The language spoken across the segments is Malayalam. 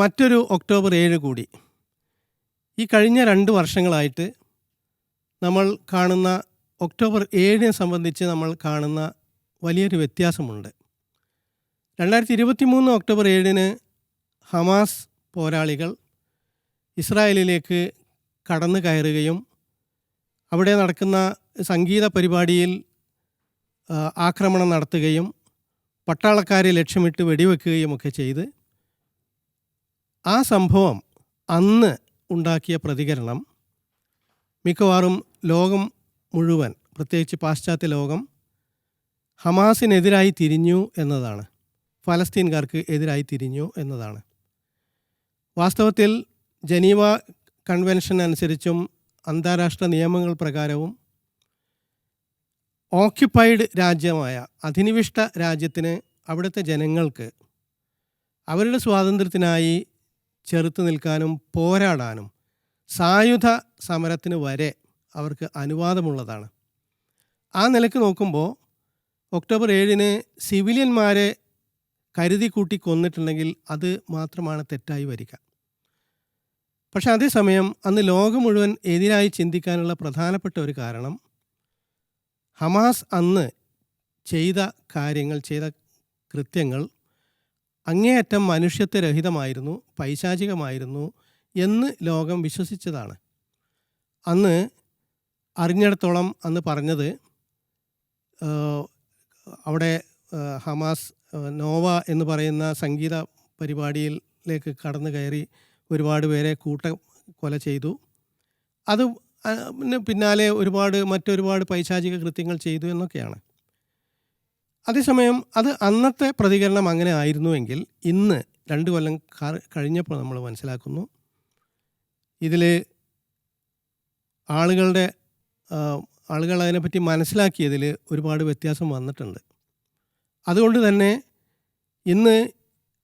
മറ്റൊരു ഒക്ടോബർ ഏഴ് കൂടി. ഈ കഴിഞ്ഞ രണ്ട് വർഷങ്ങളായിട്ട് നമ്മൾ കാണുന്ന ഒക്ടോബർ ഏഴിനെ സംബന്ധിച്ച് നമ്മൾ കാണുന്ന വലിയൊരു വ്യത്യാസമുണ്ട്. രണ്ടായിരത്തി ഇരുപത്തി മൂന്ന് ഒക്ടോബർ ഏഴിന് ഹമാസ് പോരാളികൾ ഇസ്രായേലിലേക്ക് കടന്നു കയറുകയും അവിടെ നടക്കുന്ന സംഗീത പരിപാടിയിൽ ആക്രമണം നടത്തുകയും പട്ടാളക്കാരെ ലക്ഷ്യമിട്ട് വെടിവെക്കുകയും ഒക്കെ ചെയ്ത് ആ സംഭവം അന്ന് ഉണ്ടാക്കിയ പ്രതികരണം മിക്കവാറും ലോകം മുഴുവൻ പ്രത്യേകിച്ച് പാശ്ചാത്യ ലോകം ഹമാസിനെതിരായി തിരിഞ്ഞു എന്നതാണ്. ഫലസ്തീൻകാർക്ക് എതിരായി തിരിഞ്ഞു എന്നതാണ്. വാസ്തവത്തിൽ ജനീവ കൺവെൻഷൻ അനുസരിച്ചും അന്താരാഷ്ട്ര നിയമങ്ങൾ പ്രകാരവും ഓക്യുപ്പൈഡ് രാജ്യമായ അധിനിവിഷ്ട രാജ്യത്തിന് അവിടുത്തെ ജനങ്ങൾക്ക് അവരുടെ സ്വാതന്ത്ര്യത്തിനായി ചെറുത്ത് നിൽക്കാനും പോരാടാനും സായുധ സമരത്തിന് വരെ അവർക്ക് അനുവാദമുള്ളതാണ്. ആ നിലയ്ക്ക് നോക്കുമ്പോൾ ഒക്ടോബർ ഏഴിന് സിവിലിയന്മാരെ കരുതി കൂട്ടി കൊന്നിട്ടുണ്ടെങ്കിൽ അത് മാത്രമാണ് തെറ്റായി വരിക. പക്ഷെ അതേസമയം അന്ന് ലോകം മുഴുവൻ എതിരായി ചിന്തിക്കാനുള്ള പ്രധാനപ്പെട്ട ഒരു കാരണം ഹമാസ് അന്ന് ചെയ്ത കാര്യങ്ങൾ ചെയ്ത കൃത്യങ്ങൾ അങ്ങേയറ്റം മനുഷ്യത്വരഹിതമായിരുന്നു പൈശാചികമായിരുന്നു എന്ന് ലോകം വിശ്വസിച്ചതാണ്. അന്ന് അറിഞ്ഞിടത്തോളം അന്ന് പറഞ്ഞത് അവിടെ ഹമാസ് നോവ എന്ന് പറയുന്ന സംഗീത പരിപാടിയിലേക്ക് കടന്നു കയറി ഒരുപാട് പേരെ കൂട്ട കൊല ചെയ്തു. അത് പിന്നാലെ ഒരുപാട് മറ്റൊരുപാട് പൈശാചിക കൃത്യങ്ങൾ ചെയ്തു എന്നൊക്കെയാണ്. അതേസമയം അത് അന്നത്തെ പ്രതികരണം അങ്ങനെ ആയിരുന്നുവെങ്കിൽ ഇന്ന് രണ്ട് കൊല്ലം കഴിഞ്ഞപ്പോൾ നമ്മൾ മനസ്സിലാക്കുന്നു. ഇതിൽ ആളുകളുടെ ആളുകൾ അതിനെപ്പറ്റി മനസ്സിലാക്കിയതിൽ ഒരുപാട് വ്യത്യാസം വന്നിട്ടുണ്ട്. അതുകൊണ്ട് തന്നെ ഇന്ന്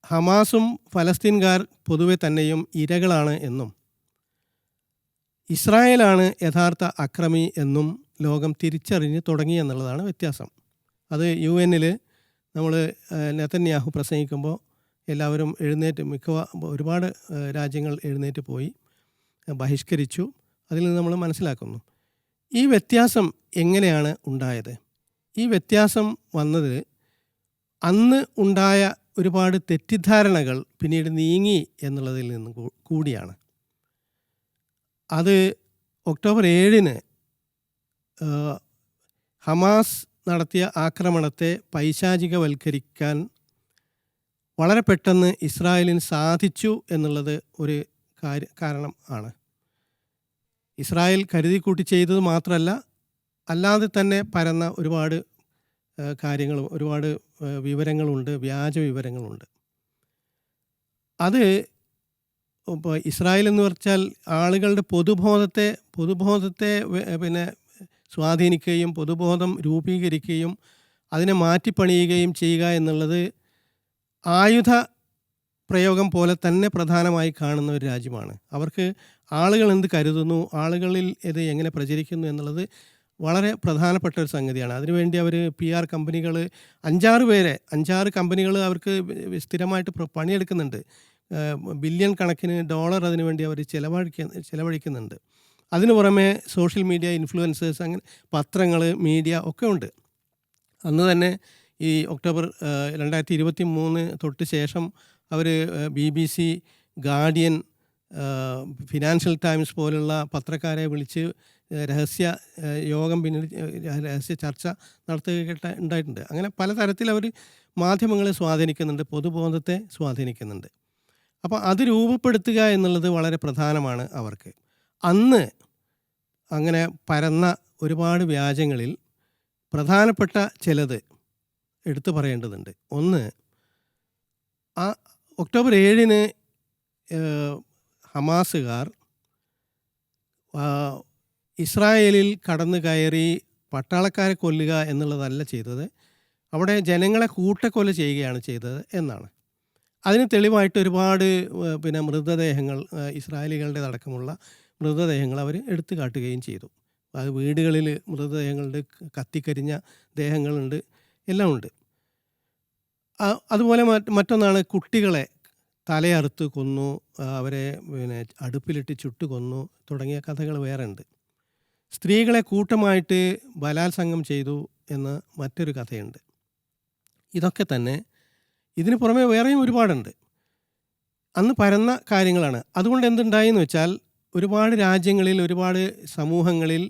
ഹമാസും ഫലസ്തീൻകാർ പൊതുവെ തന്നെയും ഇരകളാണ് എന്നും ഇസ്രായേലാണ് യഥാർത്ഥ അക്രമി എന്നും ലോകം തിരിച്ചറിഞ്ഞ് തുടങ്ങി എന്നുള്ളതാണ് വ്യത്യാസം. അത് യു എന്നിൽ നമ്മൾ നെതന്യാഹു പ്രസംഗിക്കുമ്പോൾ എല്ലാവരും എഴുന്നേറ്റ് മിക്കവാ ഒരുപാട് രാജ്യങ്ങൾ എഴുന്നേറ്റ് പോയി ബഹിഷ്കരിച്ചു അതിൽ നിന്ന് നമ്മൾ മനസ്സിലാക്കുന്നു. ഈ വ്യത്യാസം എങ്ങനെയാണ് ഉണ്ടായത്? ഈ വ്യത്യാസം വന്നത് അന്ന് ഉണ്ടായ ഒരുപാട് തെറ്റിദ്ധാരണകൾ പിന്നീട് നീങ്ങി എന്നുള്ളതിൽ നിന്ന് കൂടിയാണ്. അത് ഒക്ടോബർ ഏഴിന് ഹമാസ് നടത്തിയ ആക്രമണത്തെ പൈശാചികവൽക്കരിക്കാൻ വളരെ പെട്ടെന്ന് ഇസ്രായേലിന് സാധിച്ചു എന്നുള്ളത് ഒരു കാര്യ കാരണം ആണ്. ഇസ്രായേൽ കരുതിക്കൂട്ടി ചെയ്തത് മാത്രമല്ല അല്ലാതെ തന്നെ പരന്ന ഒരുപാട് കാര്യങ്ങളും ഒരുപാട് വിവരങ്ങളുണ്ട് വ്യാജ വിവരങ്ങളുണ്ട്. അത് ഇപ്പോൾ ഇസ്രായേൽ എന്ന് വെച്ചാൽ ആളുകളുടെ പൊതുബോധത്തെ പൊതുബോധത്തെ പിന്നെ സ്വാധീനിക്കുകയും പൊതുബോധം രൂപീകരിക്കുകയും അതിനെ മാറ്റിപ്പണിയുകയും ചെയ്യുക എന്നുള്ളത് ആയുധ പ്രയോഗം പോലെ തന്നെ പ്രധാനമായി കാണുന്ന ഒരു രാജ്യമാണ്. അവർക്ക് ആളുകൾ എന്ത് കരുതുന്നു ആളുകളിൽ ഇത് എങ്ങനെ പ്രചരിക്കുന്നു എന്നുള്ളത് വളരെ പ്രധാനപ്പെട്ട ഒരു സംഗതിയാണ്. അതിനുവേണ്ടി അവർ പി ആർ കമ്പനികൾ അഞ്ചാറ് പേരെ അഞ്ചാറ് കമ്പനികൾ അവർക്ക് സ്ഥിരമായിട്ട് പണിയെടുക്കുന്നുണ്ട്. ബില്യൺ കണക്കിന് ഡോളർ അതിനുവേണ്ടി അവർ ചിലവഴിക്ക ചിലവഴിക്കുന്നുണ്ട്. അതിനു പുറമെ സോഷ്യൽ മീഡിയ ഇൻഫ്ലുവൻസേഴ്സ് അങ്ങനെ പത്രങ്ങൾ മീഡിയ ഒക്കെ ഉണ്ട്. അന്ന് തന്നെ ഈ ഒക്ടോബർ രണ്ടായിരത്തി ഇരുപത്തി മൂന്ന് തൊട്ട് ശേഷം അവർ B B C Guardian Financial Times പോലുള്ള പത്രക്കാരെ വിളിച്ച് രഹസ്യ യോഗം പിന്നിൽ രഹസ്യ ചർച്ച നടത്തുകയൊക്കെ ഉണ്ടായിട്ടുണ്ട്. അങ്ങനെ പലതരത്തിൽ അവർ മാധ്യമങ്ങളെ സ്വാധീനിക്കുന്നുണ്ട് പൊതുബോധത്തെ സ്വാധീനിക്കുന്നുണ്ട്. അപ്പോൾ അത് രൂപപ്പെടുത്തുക എന്നുള്ളത് വളരെ പ്രധാനമാണ് അവർക്ക്. അന്ന് അങ്ങനെ പരന്ന ഒരുപാട് വ്യാജങ്ങളിൽ പ്രധാനപ്പെട്ട ചിലത് എടുത്തു പറയേണ്ടതുണ്ട്. ഒന്ന് ആ ഒക്ടോബർ ഏഴിന് ഹമാസുകാർ ഇസ്രായേലിൽ കടന്നു കയറി പട്ടാളക്കാരെ കൊല്ലുക എന്നുള്ളതല്ല ചെയ്തത്. അവിടെ ജനങ്ങളെ കൂട്ടക്കൊല ചെയ്യുകയാണ് ചെയ്തത് എന്നാണ്. അതിന് തെളിവായിട്ട് ഒരുപാട് പിന്നെ മൃതദേഹങ്ങൾ ഇസ്രായേലികളുടെ ഇസ്രായേലികളുടേതടക്കമുള്ള മൃതദേഹങ്ങൾ അവർ എടുത്തു കാട്ടുകയും ചെയ്തു. അത് വീടുകളിൽ മൃതദേഹങ്ങളുണ്ട് കത്തിക്കരിഞ്ഞ ദേഹങ്ങളുണ്ട് എല്ലാം ഉണ്ട്. അതുപോലെ മറ്റൊന്നാണ് കുട്ടികളെ തലയറുത്ത് കൊന്നു അവരെ പിന്നെ അടുപ്പിലിട്ട് ചുട്ടു കൊന്നു തുടങ്ങിയ കഥകൾ വേറെ ഉണ്ട് സ്ത്രീകളെ കൂട്ടമായിട്ട് ബലാത്സംഗം ചെയ്തു എന്ന മറ്റൊരു കഥയുണ്ട്. ഇതൊക്കെ തന്നെ ഇതിന് പുറമെ വേറെയും ഒരുപാടുണ്ട്. അന്ന് പരന്ന കാര്യങ്ങളാണ്. അതുകൊണ്ട് എന്തുണ്ടായി എന്ന് വെച്ചാൽ ഒരുപാട് രാജ്യങ്ങളിൽ ഒരുപാട് സമൂഹങ്ങളിൽ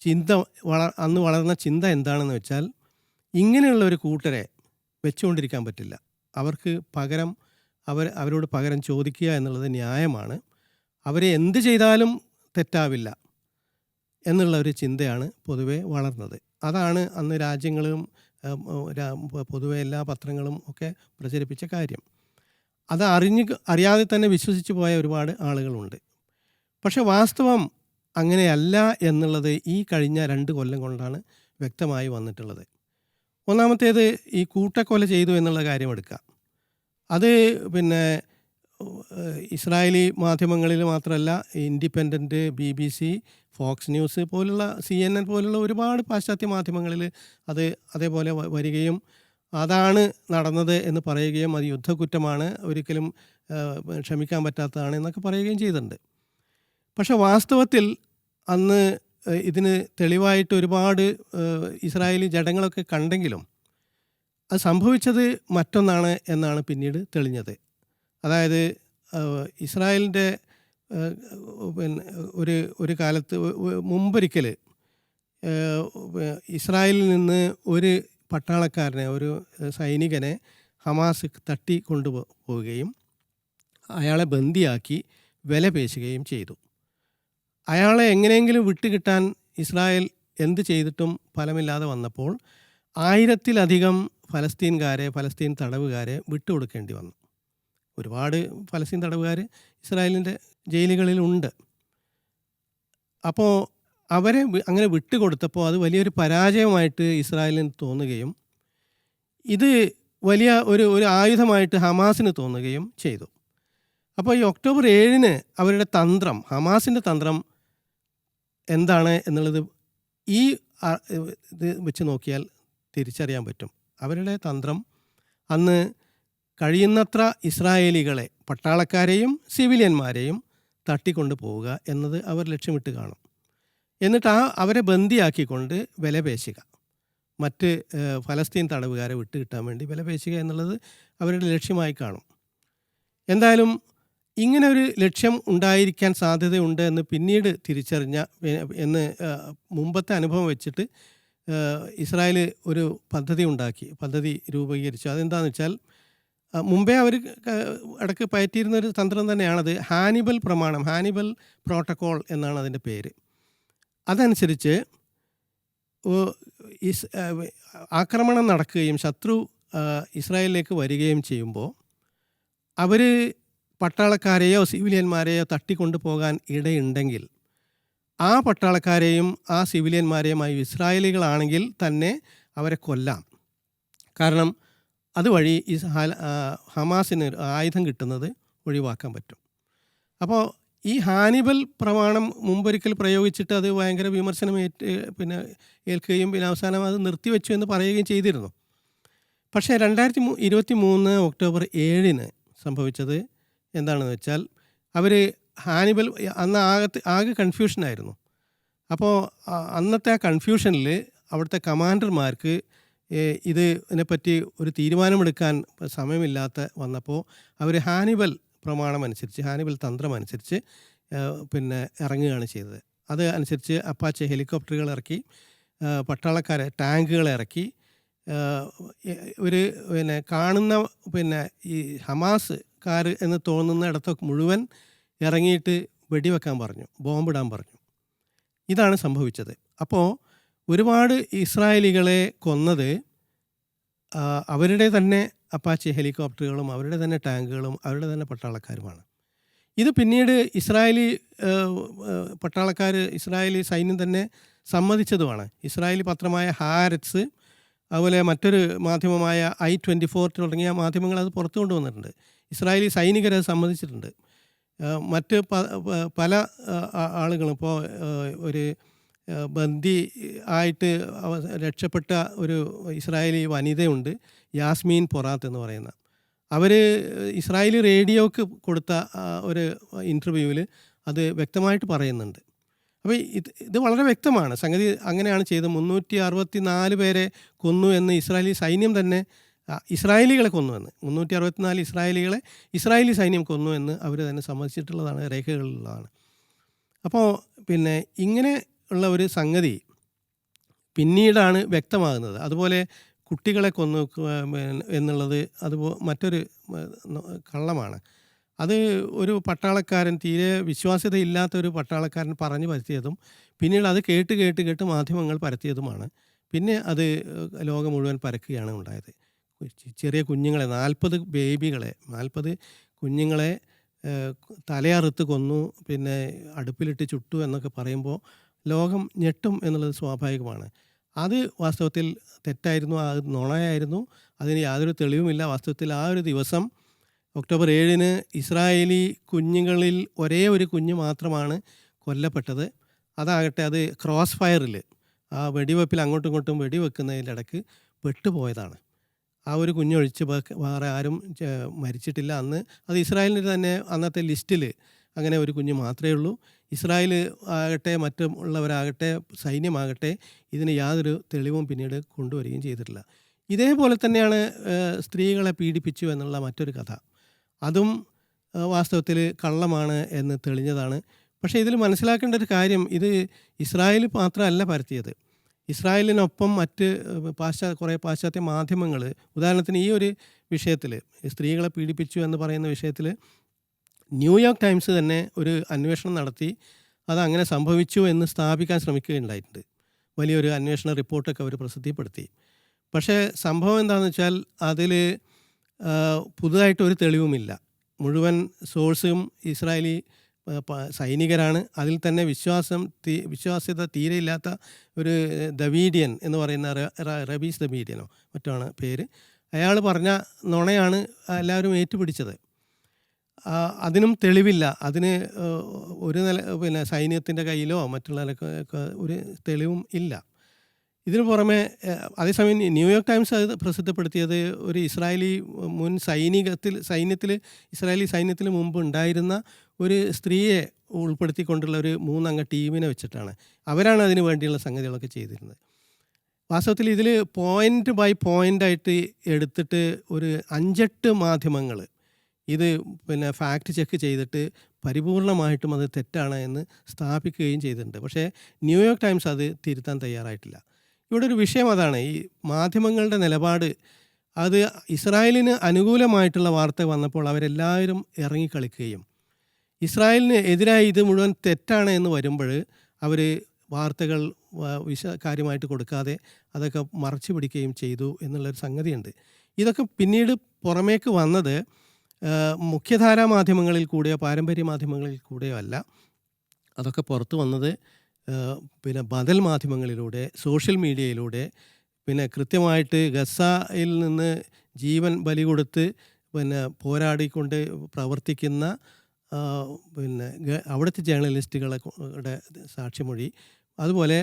ചിന്ത വള അന്ന് വളർന്ന ചിന്ത എന്താണെന്ന് വെച്ചാൽ ഇങ്ങനെയുള്ള ഒരു കൂട്ടരെ വെച്ചുകൊണ്ടിരിക്കാൻ പറ്റില്ല. അവർക്ക് പകരം അവർ അവരോട് പകരം ചോദിക്കുക എന്നുള്ളത് ന്യായമാണ്. അവരെ എന്ത് ചെയ്താലും തെറ്റാവില്ല എന്നുള്ള ഒരു ചിന്തയാണ് പൊതുവെ വളർന്നത്. അതാണ് അന്ന് രാജ്യങ്ങളും പൊതുവെ എല്ലാ പത്രങ്ങളും ഒക്കെ പ്രചരിപ്പിച്ച കാര്യം. അത് അറിഞ്ഞ് അറിയാതെ തന്നെ വിശ്വസിച്ച് പോയ ഒരുപാട് ആളുകളുണ്ട്. പക്ഷെ വാസ്തവം അങ്ങനെയല്ല എന്നുള്ളത് ഈ കഴിഞ്ഞ രണ്ട് കൊല്ലം കൊണ്ടാണ് വ്യക്തമായി വന്നിട്ടുള്ളത്. ഒന്നാമത്തേത് ഈ കൂട്ടക്കൊല ചെയ്തു എന്നുള്ള കാര്യം എടുക്കാം. അത് പിന്നെ ഇസ്രായേലി മാധ്യമങ്ങളിൽ മാത്രമല്ല Independent B B C Fox News പോലുള്ള സി എൻ എൻ പോലുള്ള ഒരുപാട് പാശ്ചാത്യ മാധ്യമങ്ങളിൽ അത് അതേപോലെ വരികയും അതാണ് നടന്നത് എന്ന് പറയുകയും അത് യുദ്ധക്കുറ്റമാണ് ഒരിക്കലും ക്ഷമിക്കാൻ പറ്റാത്തതാണ് എന്നൊക്കെ പറയുകയും ചെയ്തിട്ടുണ്ട്. പക്ഷെ വാസ്തവത്തിൽ അന്ന് ഇതിന് തെളിവായിട്ട് ഒരുപാട് ഇസ്രായേലി ജഡങ്ങളൊക്കെ കണ്ടെങ്കിലും അത് സംഭവിച്ചത് മറ്റൊന്നാണ് എന്നാണ് പിന്നീട് തെളിഞ്ഞത്. അതായത് ഇസ്രായേലിന്റെ പിന്നെ ഒരു ഒരു കാലത്ത് മുമ്പൊരിക്കൽ ഇസ്രായേലിൽ നിന്ന് ഒരു പട്ടാളക്കാരനെ ഒരു സൈനികനെ ഹമാസ് തട്ടി കൊണ്ടുപോവുകയും അയാളെ ബന്ദിയാക്കി വില പേശുകയും ചെയ്തു. അയാളെ എങ്ങനെയെങ്കിലും വിട്ടുകിട്ടാൻ ഇസ്രായേൽ എന്ത് ചെയ്തിട്ടും ഫലമില്ലാതെ വന്നപ്പോൾ ആയിരത്തിലധികം ഫലസ്തീൻകാരെ ഫലസ്തീൻ തടവുകാരെ വിട്ടുകൊടുക്കേണ്ടി വന്നു. ഒരുപാട് ഫലസ്തീൻ തടവുകാർ ഇസ്രായേലിന്റെ ജയിലുകളിലുണ്ട്. അപ്പോൾ അവരെ അങ്ങനെ വിട്ടുകൊടുത്തപ്പോൾ അത് വലിയൊരു പരാജയമായിട്ട് ഇസ്രായേലിന് തോന്നുകയും ഇത് വലിയ ഒരു ഒരു ആയുധമായിട്ട് ഹമാസിന് തോന്നുകയും ചെയ്തു. അപ്പോൾ ഈ ഒക്ടോബർ ഏഴിന് അവരുടെ തന്ത്രം ഹമാസിന്റെ തന്ത്രം എന്താണ് എന്നുള്ളത് ഈ ഇത് വെച്ച് നോക്കിയാൽ തിരിച്ചറിയാൻ പറ്റും. അവരുടെ തന്ത്രം അന്ന് കഴിയുന്നത്ര ഇസ്രായേലികളെ പട്ടാളക്കാരെയും സിവിലിയന്മാരെയും തട്ടിക്കൊണ്ട് പോവുക എന്നത് അവർ ലക്ഷ്യമിട്ട് കാണും. എന്നിട്ട് ആ അവരെ ബന്ദിയാക്കിക്കൊണ്ട് വില പേശുക മറ്റ് ഫലസ്തീൻ തടവുകാരെ വിട്ടുകിട്ടാൻ വേണ്ടി വില പേശുക എന്നുള്ളത് അവരുടെ ലക്ഷ്യമായി കാണും. എന്തായാലും ഇങ്ങനെ ഒരു ലക്ഷ്യം ഉണ്ടായിരിക്കാൻ സാധ്യതയുണ്ട് എന്ന് പിന്നീട് തിരിച്ചറിഞ്ഞ എന്ന് മുമ്പത്തെ അനുഭവം വെച്ചിട്ട് ഇസ്രായേൽ ഒരു പദ്ധതി ഉണ്ടാക്കി പദ്ധതി രൂപീകരിച്ചു. അതെന്താണെന്ന് വെച്ചാൽ മുമ്പേ അവർ ഇടയ്ക്ക് പയറ്റിയിരുന്ന ഒരു തന്ത്രം തന്നെയാണത് ഹാനിബൽ പ്രമാണം ഹാനിബൽ പ്രോട്ടോക്കോൾ എന്നാണ് അതിന്റെ പേര്. അതനുസരിച്ച് ആക്രമണം നടക്കുകയും ശത്രു ഇസ്രായേലിലേക്ക് വരികയും ചെയ്യുമ്പോൾ അവർ പട്ടാളക്കാരെയോ സിവിലിയന്മാരെയോ തട്ടിക്കൊണ്ടു പോകാൻ ഇടയുണ്ടെങ്കിൽ ആ പട്ടാളക്കാരെയും ആ സിവിലിയന്മാരെയുമായി ഇസ്രായേലികളാണെങ്കിൽ തന്നെ അവരെ കൊല്ലാം. കാരണം അതുവഴി ഈ ഹമാസിന് ആയുധം കിട്ടുന്നത് ഒഴിവാക്കാൻ പറ്റും. അപ്പോൾ ഈ ഹാനിബൽ പ്രമാണം മുമ്പൊരിക്കൽ പ്രയോഗിച്ചിട്ട് അത് ഭയങ്കര വിമർശനം ഏറ്റ് പിന്നെ ഏൽക്കുകയും പിന്നെ അവസാനം അത് നിർത്തിവെച്ചു എന്ന് പറയുകയും ചെയ്തിരുന്നു. പക്ഷേ രണ്ടായിരത്തി ഇരുപത്തി മൂന്ന് ഒക്ടോബർ ഏഴിന് സംഭവിച്ചത് എന്താണെന്ന് വെച്ചാൽ അവർ ഹാനിബൽ അന്ന് ആകത്ത് ആകെ കൺഫ്യൂഷനായിരുന്നു അപ്പോൾ അന്നത്തെ ആ കൺഫ്യൂഷനിൽ അവിടുത്തെ കമാൻഡർമാർക്ക് ഇത് ഇതിനെപ്പറ്റി ഒരു തീരുമാനമെടുക്കാൻ സമയമില്ലാത്ത വന്നപ്പോൾ അവർ ഹാനിബൽ പ്രമാണം അനുസരിച്ച് ഹാനിബൽ തന്ത്രം അനുസരിച്ച് പിന്നെ ഇറങ്ങുകയാണ് ചെയ്തത്. അത് അനുസരിച്ച് അപ്പാച്ചെ ഹെലികോപ്റ്ററുകൾ ഇറക്കി പട്ടാളക്കാരെ ടാങ്കുകളെ ഇറക്കി ഒരു പിന്നെ കാണുന്ന പിന്നെ ഈ ഹമാസ് കാർ എന്ന് തോന്നുന്ന ഇടത്തൊക്കെ മുഴുവൻ ഇറങ്ങിയിട്ട് വെടിവെക്കാൻ പറഞ്ഞു ബോംബിടാൻ പറഞ്ഞു. ഇതാണ് സംഭവിച്ചത്. അപ്പോൾ ഒരുപാട് ഇസ്രായേലികളെ കൊന്നത് അവരുടെ തന്നെ അപ്പാച്ചി ഹെലികോപ്റ്ററുകളും അവരുടെ തന്നെ ടാങ്കുകളും അവരുടെ തന്നെ പട്ടാളക്കാരുമാണ്. ഇത് പിന്നീട് ഇസ്രായേലി പട്ടാളക്കാർ ഇസ്രായേലി സൈന്യം തന്നെ സമ്മതിച്ചതുമാണ്. ഇസ്രായേലി പത്രമായ ഹാരറ്റ്സ് അതുപോലെ മറ്റൊരു മാധ്യമമായ ഐ ട്വന്റി ഫോർ തുടങ്ങിയ മാധ്യമങ്ങൾ അത് പുറത്തു കൊണ്ടുവന്നിട്ടുണ്ട്. ഇസ്രായേലി സൈനികരെ സംബന്ധിച്ചിട്ടുണ്ട്. മറ്റ് പല ആളുകളും ഇപ്പോൾ ഒരു ബന്ദി ആയിട്ട് രക്ഷപ്പെട്ട ഒരു ഇസ്രായേലി വനിതയുണ്ട് യാസ്മീൻ പൊറാത്ത് എന്ന് പറയുന്ന. അവർ ഇസ്രായേലി റേഡിയോക്ക് കൊടുത്ത ഒരു ഇന്റർവ്യൂവിൽ അത് വ്യക്തമായിട്ട് പറയുന്നുണ്ട്. അപ്പോൾ ഇത് ഇത് വളരെ വ്യക്തമാണ്. സംഗതി അങ്ങനെയാണ് ചെയ്തത്. മുന്നൂറ്റി അറുപത്തി നാല് പേരെ കൊന്നു എന്ന് ഇസ്രായേലി സൈന്യം തന്നെ ഇസ്രായേലികളെ കൊന്നു എന്ന്. മുന്നൂറ്റി അറുപത്തിനാല് ഇസ്രായേലികളെ ഇസ്രായേലി സൈന്യം കൊന്നു എന്ന് അവർ തന്നെ സമ്മതിച്ചിട്ടുള്ളതാണ് രേഖകളിലുള്ളതാണ്. അപ്പോൾ പിന്നെ ഇങ്ങനെ ഉള്ള ഒരു സംഗതി പിന്നീടാണ് വ്യക്തമാകുന്നത്. അതുപോലെ കുട്ടികളെ കൊന്നു എന്നുള്ളത് അതുപോലെ മറ്റൊരു കള്ളമാണ്. അത് ഒരു പട്ടാളക്കാരൻ തീരെ വിശ്വാസ്യതയില്ലാത്ത ഒരു പട്ടാളക്കാരൻ പറഞ്ഞു പരത്തിയതും പിന്നീട് അത് കേട്ട് കേട്ട് കേട്ട് മാധ്യമങ്ങൾ പരത്തിയതുമാണ്. പിന്നെ അത് ലോകം മുഴുവൻ പരക്കുകയാണ് ഉണ്ടായത്. ചെറിയ കുഞ്ഞുങ്ങളെ നാൽപ്പത് ബേബികളെ നാൽപ്പത് കുഞ്ഞുങ്ങളെ തലയറുത്ത് കൊന്നു പിന്നെ അടുപ്പിലിട്ട് ചുട്ടു എന്നൊക്കെ പറയുമ്പോൾ ലോകം ഞെട്ടും എന്നുള്ളത് സ്വാഭാവികമാണ്. അത് വാസ്തവത്തിൽ തെറ്റായിരുന്നു അത് നുണയായിരുന്നു. അതിന് യാതൊരു തെളിവുമില്ല. വാസ്തവത്തിൽ ആ ഒരു ദിവസം ഒക്ടോബർ ഏഴിന് ഇസ്രായേലി കുഞ്ഞുങ്ങളിൽ ഒരേ ഒരു കുഞ്ഞ് മാത്രമാണ് കൊല്ലപ്പെട്ടത്. അതാകട്ടെ അത് ക്രോസ് ഫയറിൽ ആ വെടിവെപ്പിൽ അങ്ങോട്ടും ഇങ്ങോട്ടും വെടിവെക്കുന്നതിലിടക്ക് പെട്ടുപോയതാണ്. ആ ഒരു കുഞ്ഞൊഴിച്ച് വേറെ ആരും മരിച്ചിട്ടില്ല. അന്ന് അത് ഇസ്രായേലിന്റെ തന്നെ അന്നത്തെ ലിസ്റ്റിൽ അങ്ങനെ ഒരു കുഞ്ഞ് മാത്രമേ ഉള്ളൂ. ഇസ്രായേൽ ആകട്ടെ മറ്റുള്ളവരാകട്ടെ സൈന്യമാകട്ടെ ഇതിന് യാതൊരു തെളിവും പിന്നീട് കൊണ്ടുവരികയും ചെയ്തിട്ടില്ല. ഇതേപോലെ തന്നെയാണ് സ്ത്രീകളെ പീഡിപ്പിച്ചു എന്നുള്ള മറ്റൊരു കഥ. അതും വാസ്തവത്തിൽ കള്ളമാണ് എന്ന് തെളിഞ്ഞതാണ്. പക്ഷേ ഇതിൽ മനസ്സിലാക്കേണ്ട ഒരു കാര്യം ഇത് ഇസ്രായേൽ മാത്രമല്ല പരത്തിയത്. ഇസ്രായേലിനൊപ്പം മറ്റ് പാശ്ചാ കുറേ പാശ്ചാത്യ മാധ്യമങ്ങൾ ഉദാഹരണത്തിന് ഈ ഒരു വിഷയത്തിൽ സ്ത്രീകളെ പീഡിപ്പിച്ചു എന്ന് പറയുന്ന വിഷയത്തിൽ ന്യൂയോർക്ക് ടൈംസ് തന്നെ ഒരു അന്വേഷണം നടത്തി അത് അങ്ങനെ സംഭവിച്ചു എന്ന് സ്ഥാപിക്കാൻ ശ്രമിക്കുകയുണ്ടായിട്ടുണ്ട്. വലിയൊരു അന്വേഷണ റിപ്പോർട്ടൊക്കെ അവർ പ്രസിദ്ധിപ്പെടുത്തി. പക്ഷേ സംഭവം എന്താണെന്ന് വെച്ചാൽ അതിൽ പുതുതായിട്ട് ഒരു തെളിവുമില്ല. മുഴുവൻ സോഴ്സും ഇസ്രായേലി സൈനികരാണ്. അതിൽ തന്നെ വിശ്വാസം തീ വിശ്വാസ്യത തീരെയില്ലാത്ത ഒരു ദവീഡിയൻ എന്ന് പറയുന്ന റബീസ് ദവീഡിയനോ മറ്റാണ് പേര്. അയാൾ പറഞ്ഞ നുണയാണ് എല്ലാവരും ഏറ്റുപിടിച്ചത്. അതിനും തെളിവില്ല. അതിന് ഒരു നില പിന്നെ സൈന്യത്തിന്റെ കയ്യിലോ മറ്റുള്ള ഒരു തെളിവും ഇല്ല. ഇതിനു പുറമെ അതേസമയം ന്യൂയോർക്ക് ടൈംസ് അത് പ്രസിദ്ധപ്പെടുത്തിയത് ഒരു ഇസ്രായേലി മുൻ സൈനികത്തിൽ സൈന്യത്തിൽ ഇസ്രായേലി സൈന്യത്തിന് മുമ്പ് ഉണ്ടായിരുന്ന ഒരു സ്ത്രീയെ ഉൾപ്പെടുത്തിക്കൊണ്ടുള്ള ഒരു മൂന്നംഗ ടീമിനെ വെച്ചിട്ടാണ്. അവരാണ് അതിന് വേണ്ടിയുള്ള സംഗതികളൊക്കെ ചെയ്തിരുന്നത്. വാസ്തവത്തിൽ ഇതിൽ പോയിന്റ് ബൈ പോയിന്റ് ആയിട്ട് എടുത്തിട്ട് ഒരു അഞ്ചെട്ട് മാധ്യമങ്ങൾ ഇത് പിന്നെ ഫാക്ട് ചെക്ക് ചെയ്തിട്ട് പരിപൂർണമായിട്ടും അത് തെറ്റാണ് എന്ന് സ്ഥാപിക്കുകയും ചെയ്തിട്ടുണ്ട്. പക്ഷേ ന്യൂയോർക്ക് ടൈംസ് അത് തിരുത്താൻ തയ്യാറായിട്ടില്ല. ഇവിടെ ഒരു വിഷയം അതാണ്. ഈ മാധ്യമങ്ങളുടെ നിലപാട് അത് ഇസ്രായേലിന് അനുകൂലമായിട്ടുള്ള വാർത്ത വന്നപ്പോൾ അവരെല്ലാവരും ഇറങ്ങിക്കളിക്കുകയും. ഇസ്രായേലിന് എതിരായി ഇത് മുഴുവൻ തെറ്റാണ് എന്ന് വരുമ്പോൾ അവർ വാർത്തകൾ വിശ കാര്യമായിട്ട് കൊടുക്കാതെ അതൊക്കെ മറച്ചു പിടിക്കുകയും ചെയ്തു എന്നുള്ളൊരു സംഗതിയുണ്ട്. ഇതൊക്കെ പിന്നീട് പുറമേക്ക് വന്നത് മുഖ്യധാരാ മാധ്യമങ്ങളിൽ കൂടെയോ പാരമ്പര്യ മാധ്യമങ്ങളിൽ കൂടെയോ അല്ല. അതൊക്കെ പുറത്തു വന്നത് പിന്നെ ബദൽ മാധ്യമങ്ങളിലൂടെ സോഷ്യൽ മീഡിയയിലൂടെ പിന്നെ കൃത്യമായിട്ട് ഗസയിൽ നിന്ന് ജീവൻ ബലി കൊടുത്ത് പിന്നെ പോരാടിക്കൊണ്ട് പ്രവർത്തിക്കുന്ന പിന്നെ അവിടുത്തെ ജേർണലിസ്റ്റുകളുടെ സാക്ഷിമൊഴി. അതുപോലെ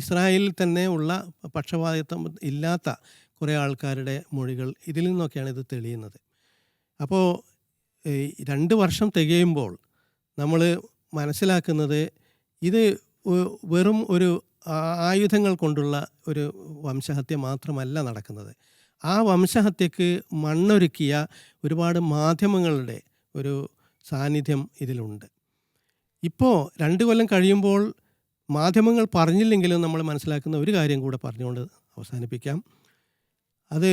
ഇസ്രായേലിൽ തന്നെ ഉള്ള പക്ഷപാതിത്വം ഇല്ലാത്ത കുറേ ആൾക്കാരുടെ മൊഴികൾ ഇതിൽ നിന്നൊക്കെയാണ് ഇത് തെളിയുന്നത്. അപ്പോൾ രണ്ട് വർഷം തികയുമ്പോൾ നമ്മൾ മനസ്സിലാക്കുന്നത് ഇത് വെറും ഒരു ആയുധങ്ങൾ കൊണ്ടുള്ള ഒരു വംശഹത്യ മാത്രമല്ല നടക്കുന്നത്. ആ വംശഹത്യക്ക് മണ്ണൊരുക്കിയ ഒരുപാട് മാധ്യമങ്ങളുടെ ഒരു സാന്നിധ്യം ഇതിലുണ്ട്. ഇപ്പോൾ രണ്ട് കൊല്ലം കഴിയുമ്പോൾ മാധ്യമങ്ങൾ പറഞ്ഞില്ലെങ്കിലും നമ്മൾ മനസ്സിലാക്കുന്ന ഒരു കാര്യം കൂടെ പറഞ്ഞുകൊണ്ട് അവസാനിപ്പിക്കാം. അത്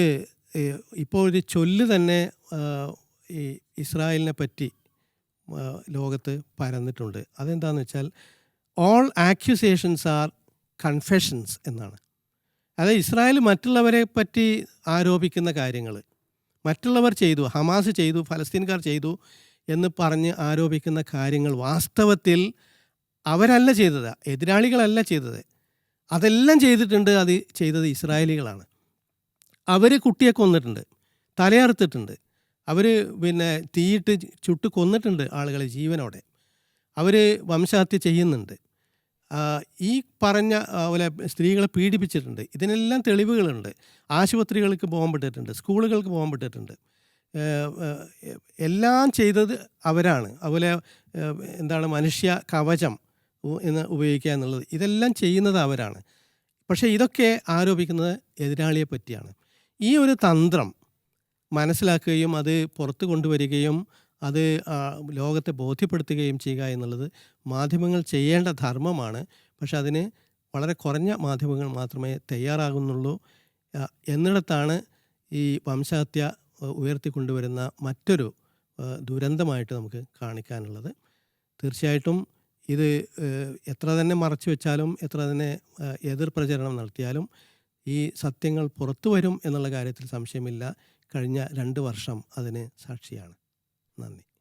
ഇപ്പോൾ ഒരു ചൊല്ല് തന്നെ ഈ ഇസ്രായേലിനെ പറ്റി ലോകത്ത് പരന്നിട്ടുണ്ട്. അതെന്താണെന്ന് വെച്ചാൽ ഓൾ ആക്യുസേഷൻസ് ആർ കൺഫെഷൻസ് എന്നാണ്. അതായത് ഇസ്രായേൽ മറ്റുള്ളവരെ പറ്റി ആരോപിക്കുന്ന കാര്യങ്ങൾ മറ്റുള്ളവർ ചെയ്തു ഹമാസ് ചെയ്തു ഫലസ്തീൻകാർ ചെയ്തു എന്ന് പറഞ്ഞ് ആരോപിക്കുന്ന കാര്യങ്ങൾ വാസ്തവത്തിൽ അവരല്ല ചെയ്തത് എതിരാളികളല്ല ചെയ്തത്. അതെല്ലാം ചെയ്തിട്ടുണ്ട് അത് ചെയ്തത് ഇസ്രായേലികളാണ്. അവർ കുട്ടിയെ കൊന്നിട്ടുണ്ട് തലയറുത്തിട്ടുണ്ട്. അവർ പിന്നെ തീയിട്ട് ചുട്ട് കൊന്നിട്ടുണ്ട് ആളുകളെ ജീവനോടെ. അവർ വംശഹത്യ ചെയ്യുന്നുണ്ട്. ഈ പറഞ്ഞ പോലെ സ്ത്രീകളെ പീഡിപ്പിച്ചിട്ടുണ്ട്. ഇതിനെല്ലാം തെളിവുകളുണ്ട്. ആശുപത്രികൾക്ക് ബോംബിട്ടിട്ടുണ്ട് സ്കൂളുകൾക്ക് ബോംബിട്ടിട്ടുണ്ട് എല്ലാം ചെയ്തത് അവരാണ്. അതുപോലെ എന്താണ് മനുഷ്യ കവചം എന്ന് ഉപയോഗിക്കുക എന്നുള്ളത്. ഇതെല്ലാം ചെയ്യുന്നത് അവരാണ്. പക്ഷേ ഇതൊക്കെ ആരോപിക്കുന്നത് എതിരാളിയെ പറ്റിയാണ്. ഈ ഒരു തന്ത്രം മനസ്സിലാക്കുകയും അത് പുറത്തു കൊണ്ടുവരികയും അത് ലോകത്തെ ബോധ്യപ്പെടുത്തുകയും ചെയ്യുക എന്നുള്ളത് മാധ്യമങ്ങൾ ചെയ്യേണ്ട ധർമ്മമാണ്. പക്ഷെ അതിന് വളരെ കുറഞ്ഞ മാധ്യമങ്ങൾ മാത്രമേ തയ്യാറാകുന്നുള്ളൂ. എന്നിടത്താണ് ഈ വംശഹത്യ ഉയർത്തിക്കൊണ്ടുവരുന്ന മറ്റൊരു ദുരന്തമായിട്ട് നമുക്ക് കാണിക്കാനുള്ളത്. തീർച്ചയായിട്ടും ഇത് എത്ര തന്നെ മറച്ചു വെച്ചാലും എത്ര തന്നെ എതിർ പ്രചരണം നടത്തിയാലും ഈ സത്യങ്ങൾ പുറത്തു വരും എന്നുള്ള കാര്യത്തിൽ സംശയമില്ല. കഴിഞ്ഞ രണ്ട് വർഷം അതിന് സാക്ഷിയാണ്. 何